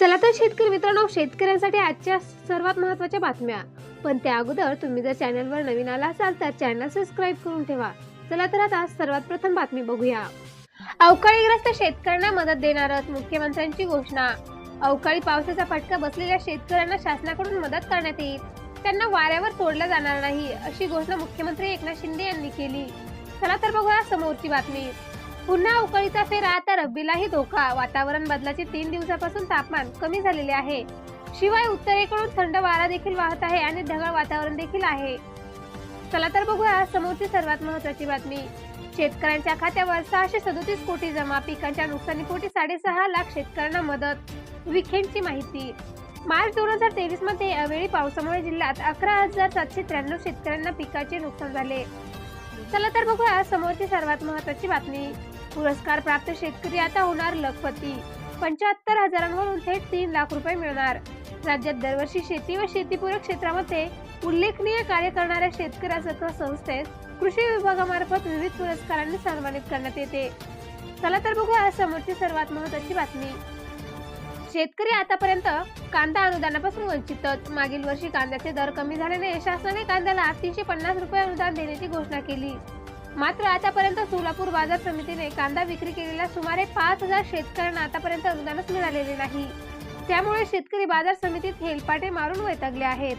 चला तर शेतकरी मित्रांनो शेतकऱ्यांसाठी आजच्या सर्वात महत्त्वाच्या बातम्या. पण त्या अगोदर तुम्ही जर चॅनलवर नवीन आला असाल तर चॅनल सबस्क्राईब करून ठेवा. चला तर आता सर्वात प्रथम बातमी बघूया. अवकाळीग्रस्त शेतकऱ्यांना मदत देणारच मुख्यमंत्र्यांची घोषणा. अवकाळी पावसाचा फटका बसलेल्या शेतकऱ्यांना शासनाकडून मदत करण्यात येईल. त्यांना वाऱ्यावर सोडलं जाणार नाही अशी घोषणा मुख्यमंत्री एकनाथ शिंदे यांनी केली. चला तर बघूया समोरची बातमी. पुन्हा उकळीचा फेरा आता रब्बीलाही धोका. वातावरण बदलाचे तीन दिवसापासून तापमान कमी झालेले आहे. शिवाय उत्तरेकडून थंड वारा देखील वाहत आहे आणि ढगाळ वातावरण देखील आहे. चला तर बघूया समोरची सर्वात महत्वाची बातमी. शेतकऱ्यांच्या खात्यावर सहाशे सदोतीस कोटी जमा पिकांच्या नुकसानीपोटी साडेसहा लाख शेतकऱ्यांना मदत विखेंची माहिती. मार्च दोन हजार तेवीसमध्ये अवेळी पावसामुळे जिल्ह्यात अकरा हजार सातशे त्र्याण्णव शेतकऱ्यांना पिकाचे नुकसान झाले. चला तर बघूया समोरची सर्वात महत्वाची बातमी. पुरस्कार प्राप्त शेतकरी आता होणार लखपती. पंच्याहत्तर हजारांवरून थेट तीन लाख रुपये मिळणार. राज्यात दरवर्षी शेती व शेतीपूरक क्षेत्रामध्ये उल्लेखनीय कार्य करणाऱ्या शेतकऱ्यासह संस्थेस कृषी विभागामार्फत विविध पुरस्कारांनी सन्मानित करण्यात येते. चला तर बघूया समोरची सर्वात महत्वाची बातमी. शेतकरी आतापर्यंत कांदा अनुदानापासून वंचितच मागील वर्षी कांद्याचे दर कमी झाल्याने शासनाने कांद्याला तीनशे पन्नास रुपये अनुदान देण्याची घोषणा केली. मात्र आतापर्यंत सोलापूर बाजार समितीने कांदा विक्री केलेल्या सुमारे पाच हजार शेतकऱ्यांना आतापर्यंत अनुदानच मिळालेले नाही. त्यामुळे शेतकरी बाजार समितीत हेलपाटे मारून वैतागले आहेत.